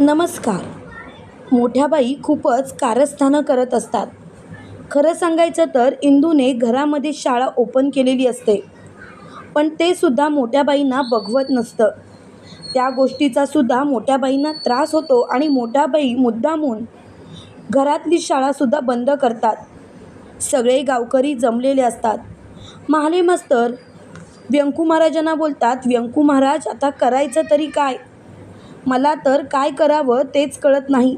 नमस्कार. मोठ्या बाई खूपच कारस्थानं करत असतात. खरं सांगायचं तर इंदूने घरामध्ये शाळा ओपन केलेली असते. पण ते सुद्धा मोठ्या बाईंना बघवत नसतं. त्या गोष्टीचा सुद्धा मोठ्या बाईंना त्रास होतो आणि मोठ्या बाई मुद्दामून घरातली शाळासुद्धा बंद करतात. सगळे गावकरी जमलेले असतात. महाले मास्तर व्यंकू महाराजांना बोलतात व्यंकू महाराज आता करायचं तरी काय? मला तर काय करावं तेच कळत नाही.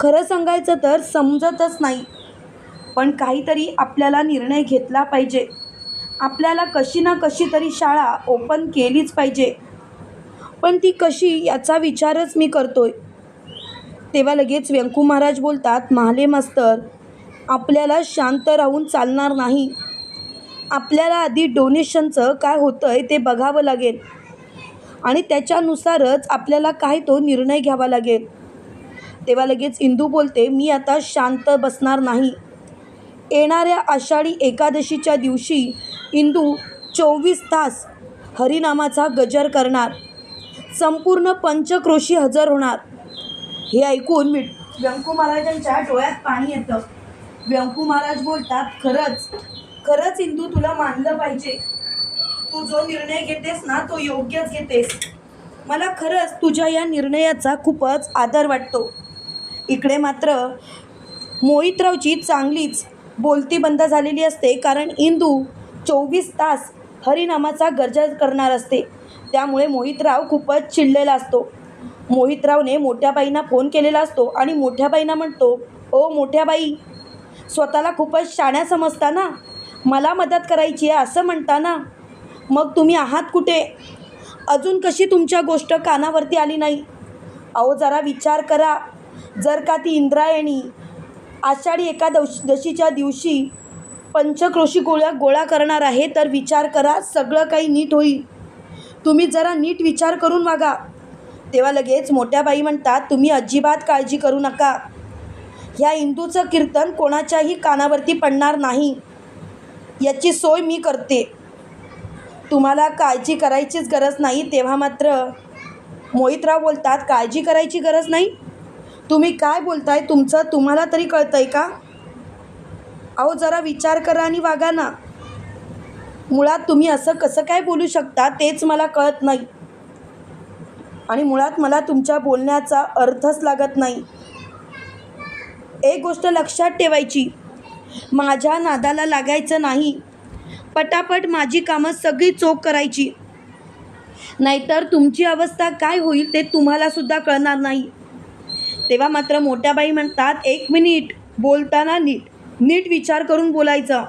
खरं सांगायचं तर समजतच नाही. पण काहीतरी आपल्याला निर्णय घेतला पाहिजे. आपल्याला कशी ना कशी तरी शाळा ओपन केलीच पाहिजे. पण ती कशी याचा विचारच मी करतोय. तेव्हा लगेच व्यंकू महाराज बोलतात महाले मास्तर आपल्याला शांत राहून चालणार नाही. आपल्याला आधी डोनेशनचं काय होतं आहे ते बघावं लागेल. आणि त्याच्यानुसारच आपल्याला काय तो निर्णय घ्यावा लागेल. तेव्हा लगेच इंदू बोलते मी आता शांत बसणार नाही. येणाऱ्या आषाढी एकादशीच्या दिवशी इंदू चोवीस तास हरिनामाचा गजर करणार. संपूर्ण पंचक्रोशी हजर होणार. हे ऐकून मी व्यंकू महाराजांच्या डोळ्यात पाणी येतं. व्यंकू महाराज बोलतात खरंच खरंच इंदू तुला मानलं पाहिजे. तू जो निर्णय घेतेस ना तो योग्यच घेतेस. मला खरंच तुझ्या या निर्णयाचा खूपच आदर वाटतो. इकडे मात्र मोहितरावची चांगलीच बोलती बंद झालेली असते कारण इंदू चोवीस तास हरिनामाचा गरजा करणार असते. त्यामुळे मोहितराव खूपच चिडलेला असतो. मोहितरावने मोठ्याबाईंना फोन केलेला असतो आणि मोठ्याबाईंना म्हणतो ओ मोठ्याबाई स्वतःला खूपच शाण्या समजता ना? मला मदत करायची आहे असं म्हणताना मग तुम्ही आहात कुठे? अजून कशी तुमच्या गोष्ट कानावरती आली नाही? अहो जरा विचार करा. जर का ती इंद्रायणी आषाढी एकादश दशीच्या दिवशी पंचक्रोशी गोळ्या गोळा करणार आहे तर विचार करा सगळं काही नीट होईल. तुम्ही जरा नीट विचार करून वागा. तेव्हा लगेच मोठ्या बाई म्हणतात तुम्ही अजिबात काळजी करू नका. ह्या इंदूचं कीर्तन कोणाच्याही कानावरती पडणार नाही. याची सोय मी करते. तुम्हाला काळजी करायचीच गरज नाही तेव्हा मात्र मोहितराव बोलतात काळजी करायची गरज नाही? तुम्ही काय बोलताय? तुमचं तुम्हाला तरी कळतं आहे का? अहो जरा विचार करा आणि वागा ना. मुळात तुम्ही असं कसं काय बोलू शकता तेच मला कळत नाही. आणि मुळात मला तुमच्या बोलण्याचा अर्थच लागत नाही. एक गोष्ट लक्षात ठेवायची. माझ्या नादाला लागायचं नाही. पटापट माझी कामं सगळी चोख करायची. नाहीतर तुमची अवस्था काय होईल ते तुम्हालासुद्धा कळणार नाही. तेव्हा मात्र मोठ्या बाई म्हणतात एक मिनिट बोलताना नीट नीट विचार करून बोलायचा.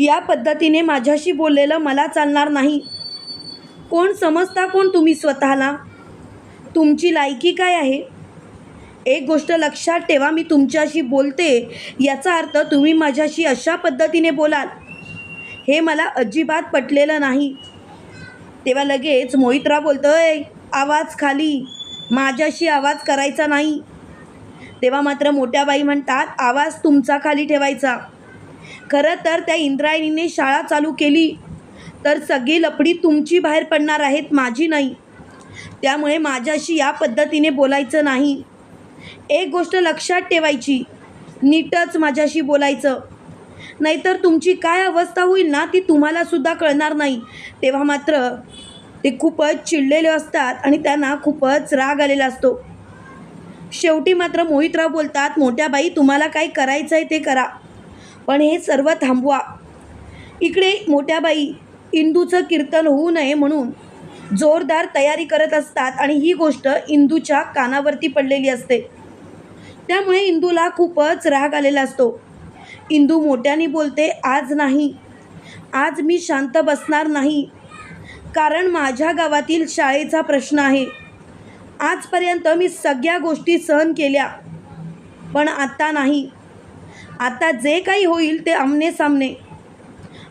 या पद्धतीने माझ्याशी बोललेलं मला चालणार नाही. कोण समजता कोण तुम्ही स्वतःला? तुमची लायकी काय आहे? एक गोष्ट लक्षात ठेवा मी तुमच्याशी बोलते याचा अर्थ तुम्ही माझ्याशी अशा पद्धतीने बोलाल. हे मला अजिबात पटलेलं नाही. तेव्हा लगेच मोहितराव बोलतोय आवाज खाली. माझ्याशी आवाज करायचा नाही. तेव्हा मात्र मोठ्या बाई म्हणतात आवाज तुमचा खाली ठेवायचा. खरं तर त्या इंद्रायणीने शाळा चालू केली तर सगळी लपडी तुमची बाहेर पडणार आहेत माझी नाही. त्यामुळे माझ्याशी या पद्धतीने बोलायचं नाही. एक गोष्ट लक्षात ठेवायची नीटच माझ्याशी बोलायचं. नाहीतर तुमची काय अवस्था होईल ना ती तुम्हालासुद्धा कळणार नाही. तेव्हा मात्र ते खूपच चिडलेले असतात आणि त्यांना खूपच राग आलेला असतो. शेवटी मात्र मोहितराव बोलतात मोठ्या बाई तुम्हाला काय करायचं आहे ते करा. पण हे सर्व थांबवा. इकडे मोठ्या बाई इंदूचं कीर्तन होऊ नये म्हणून जोरदार तयारी करत असतात आणि ही गोष्ट इंदूच्या कानावरती पडलेली असते. त्यामुळे इंदूला खूपच राग आलेला असतो. इंदू मोठ्याने बोलते आज नाही. आज मी शांत बसणार नाही. कारण माझ्या गावातील शाळेचा प्रश्न आहे. आजपर्यंत मी सगळ्या गोष्टी सहन केल्या पण आत्ता नाही. आता जे काही होईल ते आमने सामने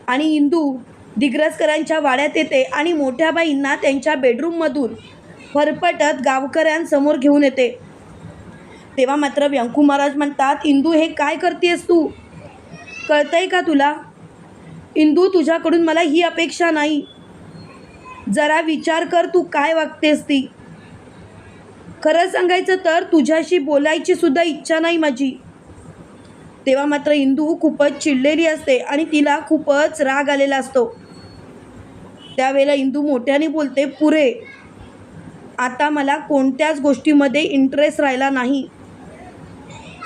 आणि इंदू दिग्रसकरांच्या वाड्यात येते आणि मोठ्या बाईंना त्यांच्या बेडरूममधून फरफटत गावकऱ्यांसमोर घेऊन येते. तेव्हा मात्र व्यंकू महाराज म्हणतात इंदू हे काय करतेस तू? कळतंय का तुला? इंदू तुझ्याकडून मला ही अपेक्षा नाही. जरा विचार कर तू काय वागतेस ती. खरं सांगायचं तर तुझ्याशी बोलायची सुद्धा इच्छा नाही माझी. तेव्हा मात्र इंदू खूपच चिडलेली असते आणि तिला खूपच राग आलेला असतो. त्यावेळेला इंदू मोठ्याने बोलते पुरे आता मला कोणत्याच गोष्टीमध्ये इंटरेस्ट राहिला नाही.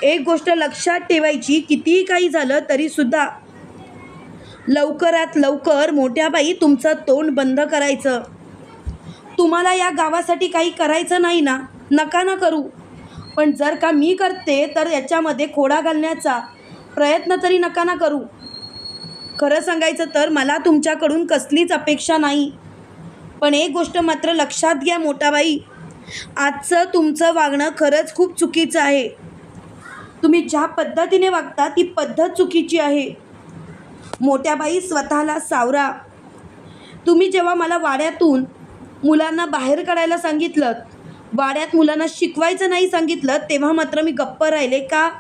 एक गोष्ट लक्षात ठेवायची कितीही काही झालं तरीसुद्धा लवकरात लवकर मोठ्या बाई तुमचं तोंड बंद करायचं. तुम्हाला या गावासाठी काही करायचं नाही ना? नका ना करू. पण जर का मी करते तर याच्यामध्ये खोडा घालण्याचा प्रयत्न तरी नका ना करू. खरं सांगायचं तर मला तुमच्याकडून कसलीच अपेक्षा नाही. पण एक गोष्ट मात्र लक्षात घ्या मोठाबाई. आजचं तुमचं वागणं खरंच खूप चुकीचं आहे. तुम्ही ज्या पद्धतीने वागता ती पद्धत चुकीची आहे. मोठ्याबाई स्वतःला सावरा. तुम्ही जेव्हा मला वाड्यातून मुलांना बाहेर काढायला सांगितलं वाड्यात मुलांना शिकवायचं नाही सांगितलं तेव्हा मात्र मी गप्प राहिले का?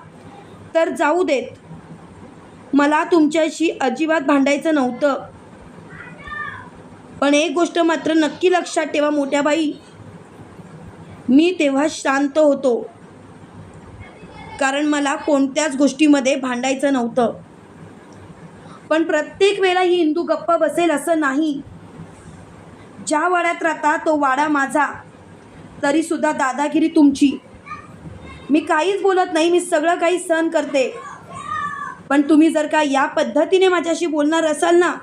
तर जाऊ देत. मला तुमच्याशी अजिबात भांडायचं नव्हतं. पण एक गोष्ट मात्र नक्की लक्षात ठेवा मोठ्या बाई मी तेव्हा शांत होतो. कारण मला कोणत्याच गोष्टीमध्ये भांडायचं नव्हतं. पण प्रत्येक वेळा ही हिंदू गप्प बसेल असं नाही. ज्या वाड्यात राहता तो वाडा माझा तरीसुद्धा दादागिरी तुमची. मी काहीच बोलत नाही मी सगळं काही सहन करते. पण तुम्ही जर का या पद्धतीने माझ्याशी बोलणार असाल ना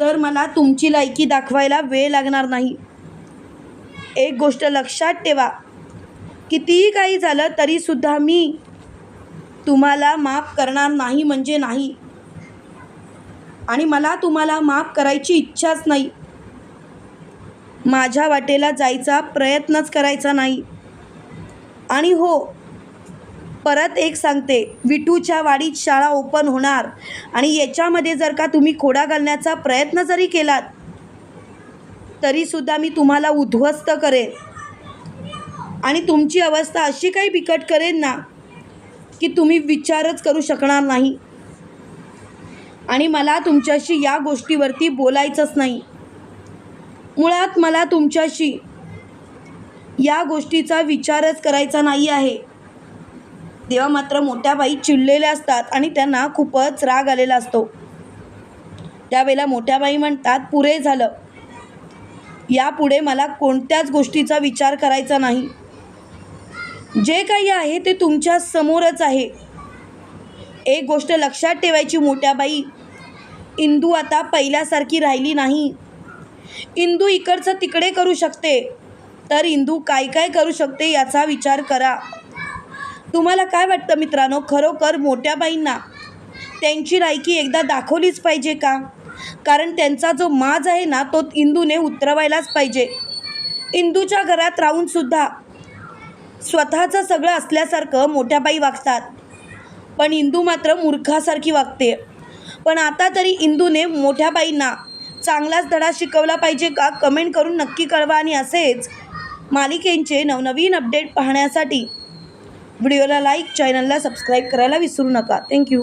तर मला तुमची लायकी दाखवायला वेळ लागणार नाही. एक गोष्ट लक्षात ठेवा. कितीही काही झालं तरीसुद्धा मी तुम्हाला माफ करणार नाही म्हणजे नाही. आणि मला तुम्हाला माफ करायची इच्छाच नाही. माझ्या वाटेला जायचा प्रयत्नच करायचा नाही. आणि हो परत एक सांगते विटूच्या वाडीत शाळा ओपन होणार आणि याच्यामध्ये जर का तुम्ही खोडा घालण्याचा प्रयत्न जरी केलात तरीसुद्धा मी तुम्हाला उद्ध्वस्त करेन. आणि तुमची अवस्था अशी काही बिकट करेन ना की तुम्ही विचारच करू शकणार नाही. आणि मला तुमच्याशी या गोष्टीवरती बोलायचंच नाही. मुळात मला तुमच्याशी या गोष्टीचा विचारच करायचा नाही आहे. तेव्हा मात्र मोठ्या बाई चिडलेल्या असतात आणि त्यांना खूपच राग आलेला असतो. त्यावेळेला मोठ्या बाई म्हणतात पुरे झालं. यापुढे मला कोणत्याच गोष्टीचा विचार करायचा नाही. जे काही आहे ते तुमच्या समोरच आहे. एक गोष्ट लक्षात ठेवायची मोठ्या बाई इंदू आता पहिल्यासारखी राहिली नाही. इंदू इकडचं तिकडे करू शकते. तर इंदू काय काय करू शकते याचा विचार करा. तुम्हाला काय वाटतं मित्रांनो? खरोखर मोठ्या बाईंना त्यांची लायकी एकदा दाखवलीच पाहिजे का? कारण त्यांचा जो माज आहे ना तो इंदूने उतरवायलाच पाहिजे. इंदूच्या घरात राहूनसुद्धा स्वतःचं सगळं असल्यासारखं मोठ्या बाई वागतात. पण इंदू मात्र मूर्खासारखी वागते. पण आता तरी इंदूने मोठ्या बाईंना चांगलाच धडा शिकवला पाहिजे का कमेंट करून नक्की कळवा आणि असेच मालिकेंचे नवनवीन अपडेट पाहण्यासाठी. व्हिडिओला लाईक चॅनलला सबस्क्राईब करायला विसरू नका. थँक्यू